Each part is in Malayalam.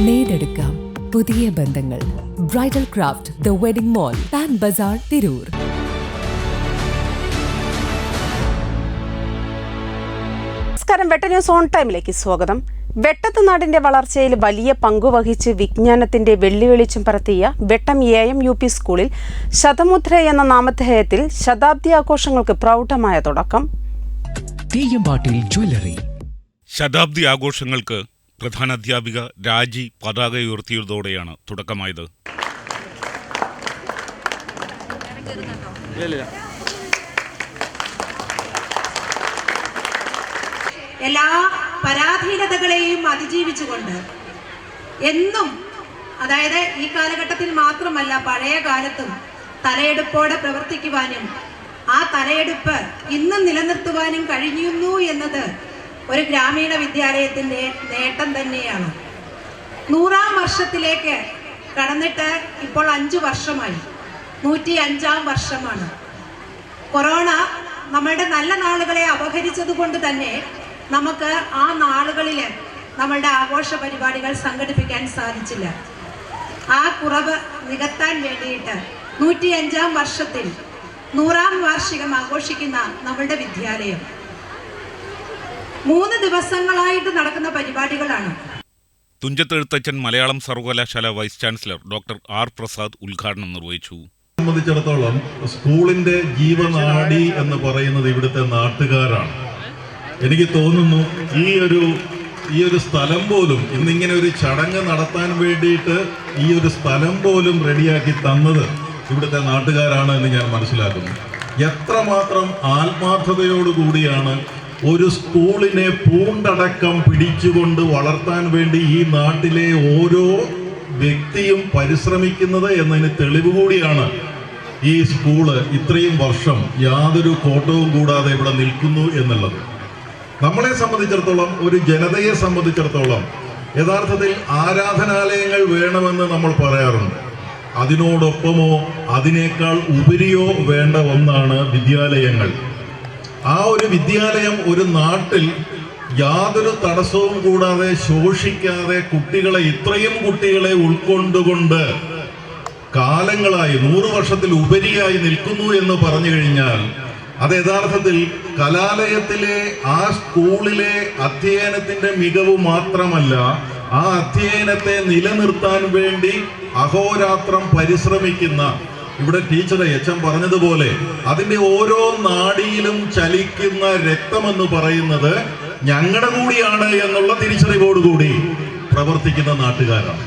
നേടെടുക്കാം പുതിയ ബന്ധങ്ങൾ. Bridal craft the wedding mall pan ബസാർ തിരൂർ നമസ്കാരം. വെട്ട ന്യൂസ് ഓൺ ടൈമിലേക്ക് സ്വാഗതം. വെട്ടത്ത് നാടിന്റെ വളർച്ചയിൽ വലിയ പങ്കുവഹിച്ച് വിജ്ഞാനത്തിന്റെ വെള്ളിവെളിച്ചം പരത്തിയ Vettam A M U P സ്കൂളിൽ ശതമുദ്ര എന്ന നാമധേയത്തിൽ ശതാബ്ദി ആഘോഷങ്ങൾക്ക് പ്രൗഢമായ തുടക്കം. തെയ്യമ്പാട്ടിൽ ജ്വല്ലറി. ശതാബ്ദി ആഘോഷങ്ങൾക്ക് പ്രധാനാധ്യാപിക രാജി പതാക ഉയർത്തിയതോടെയാണ് തുടക്കമായത്. എല്ലാ പരാധീനതകളെയും അതിജീവിച്ചുകൊണ്ട് എന്നും അതായത് ഈ കാലഘട്ടത്തിൽ മാത്രമല്ല പഴയ കാലത്തും തലയെടുപ്പോടെ പ്രവർത്തിക്കുവാനും ആ തലയെടുപ്പ് ഇന്നും നിലനിർത്തുവാനും കഴിയുന്നു എന്നത് ഒരു ഗ്രാമീണ വിദ്യാലയത്തിന്റെ നേട്ടം തന്നെയാണ്. നൂറാം വർഷത്തിലേക്ക് കടന്നിട്ട് ഇപ്പോൾ അഞ്ച് വർഷമായി. നൂറ്റി അഞ്ചാം വർഷമാണ്. കൊറോണ നമ്മളുടെ നല്ല നാളുകളെ അപഹരിച്ചത് കൊണ്ട് തന്നെ നമുക്ക് ആ നാളുകളിൽ നമ്മളുടെ ആഘോഷ പരിപാടികൾ സംഘടിപ്പിക്കാൻ സാധിച്ചില്ല. ആ കുറവ് നികത്താൻ വേണ്ടിയിട്ട് നൂറ്റി അഞ്ചാം വർഷത്തിൽ നൂറാം വാർഷികം ആഘോഷിക്കുന്ന നമ്മളുടെ വിദ്യാലയം. മൂന്ന് ദിവസങ്ങളായിട്ട് നടക്കുന്ന പരിപാടികളാണ്. തുഞ്ചത്തെഴുത്തച്ഛൻ മലയാളം സർവകലാശാല vice chancellor doctor R Prasad ഉദ്ഘാടനം നിർവഹിച്ചു. സംബന്ധിച്ചിടത്തോളം സ്കൂളിന്റെ ജീവനാടി എന്ന് പറയുന്നത് ഇവിടുത്തെ നാട്ടുകാരാണ്. എനിക്ക് തോന്നുന്നു ഈ ഒരു ഈ ഒരു സ്ഥലം പോലും ഇന്നിങ്ങനെ ഒരു ചടങ്ങ് നടത്താൻ വേണ്ടിയിട്ട് ഈ ഒരു സ്ഥലം പോലും റെഡിയാക്കി തന്നത് ഇവിടുത്തെ നാട്ടുകാരാണ് എന്ന് ഞാൻ മനസ്സിലാക്കുന്നു. എത്രമാത്രം ആത്മാർത്ഥതയോടുകൂടിയാണ് ഒരു സ്കൂളിനെ പൂണ്ടടക്കം പിടിച്ചുകൊണ്ട് വളർത്താൻ വേണ്ടി ഈ നാട്ടിലെ ഓരോ വ്യക്തിയും പരിശ്രമിക്കുന്നത് എന്നതിന് തെളിവ് കൂടിയാണ് ഈ സ്കൂൾ ഇത്രയും വർഷം യാതൊരു കോട്ടവും കൂടാതെ ഇവിടെ നിൽക്കുന്നു എന്നുള്ളത്. നമ്മളെ സംബന്ധിച്ചിടത്തോളം ഒരു ജനതയെ സംബന്ധിച്ചിടത്തോളം യഥാർത്ഥത്തിൽ ആരാധനാലയങ്ങൾ വേണമെന്ന് നമ്മൾ പറയാറുണ്ട്. അതിനോടൊപ്പമോ അതിനേക്കാൾ ഉപരിയോ വേണ്ട ഒന്നാണ് വിദ്യാലയങ്ങൾ. ആ ഒരു വിദ്യാലയം ഒരു നാട്ടിൽ യാതൊരു തടസ്സവും കൂടാതെ ശോഷിക്കാതെ കുട്ടികളെ ഇത്രയും കുട്ടികളെ ഉൾക്കൊണ്ടുകൊണ്ട് കാലങ്ങളായി നൂറ് വർഷത്തിൽ ഉപരിയായി നിൽക്കുന്നു എന്ന് പറഞ്ഞു കഴിഞ്ഞാൽ അത് യഥാർത്ഥത്തിൽ കലാലയത്തിലെ ആ സ്കൂളിലെ അധ്യയനത്തിന്റെ മികവ് മാത്രമല്ല ആ അധ്യയനത്തെ നിലനിർത്താൻ വേണ്ടി അഹോരാത്രം പരിശ്രമിക്കുന്ന ഇവിടെ ടീച്ചർ എച്ച് എം പറഞ്ഞതുപോലെ അതിന്റെ ഓരോ നാടിയിലും ചലിക്കുന്ന രക്തമെന്ന് പറയുന്നത് ഞങ്ങളുടെ കൂടിയാണ് എന്നുള്ള തിരിച്ചറിവോടുകൂടി പ്രവർത്തിക്കുന്ന നാട്ടുകാരാണ്.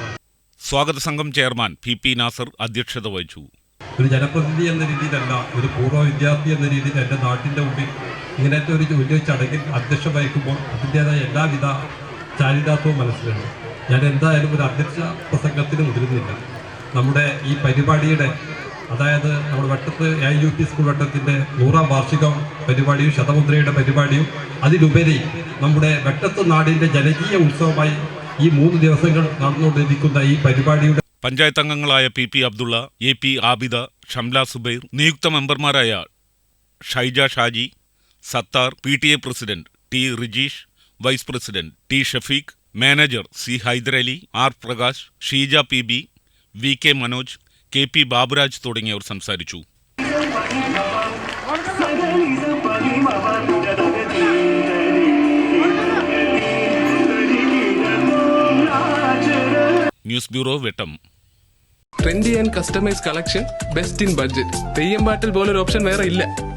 സ്വാഗത സംഘം ചെയർമാൻ പി പി നാസർ അധ്യക്ഷത വഹിച്ചു. ഒരു ജനപ്രതിനിധി എന്ന രീതിയിലല്ല ഒരു പൂർവ വിദ്യാർത്ഥി എന്ന രീതിയിൽ എന്റെ നാട്ടിന്റെ മുമ്പിൽ ഇങ്ങനത്തെ ഒരു വലിയ ചടങ്ങിൽ അധ്യക്ഷ വഹിക്കുമ്പോൾ അതിന്റെതായ എല്ലാവിധ ചാരിതാത്വവും മനസ്സിലുണ്ട്. ഞാൻ എന്തായാലും ഒരു അധ്യക്ഷ പ്രസംഗത്തിന് മുതിരുന്നില്ല. നമ്മുടെ ഈ പരിപാടിയുടെ അതായത് നമ്മുടെ വട്ടത്ത് എ യു പി സ്കൂൾ വട്ടത്തിന്റെ നൂറാം വാർഷികം പരിപാടിയും ശതമുദ്രയുടെ പരിപാടിയും അതിലുപരി നമ്മുടെ വെട്ടത്ത് നാടിന്റെ ജനകീയ ഉത്സവമായി ഈ മൂന്ന് ദിവസങ്ങൾ നടന്നുകൊണ്ടിരിക്കുന്ന ഈ പരിപാടിയുടെ പഞ്ചായത്ത് അംഗങ്ങളായ P P Abdulla A P Abida Shamla Subair നിയുക്ത മെമ്പർമാരായ Shaija Shaji Sathar P T A president T Rijeesh vice president T Shafeeq manager C Haidarali R Prakash Sheeja P B V K Manoj K P Baburaj തുടങ്ങിയവർ സംസാരിച്ചു. News bureau Vettam. Trendy and customise collection best in budget. Theyyam പാട്ടിൽ പോലൊരു ഓപ്ഷൻ വേറെ ഇല്ല.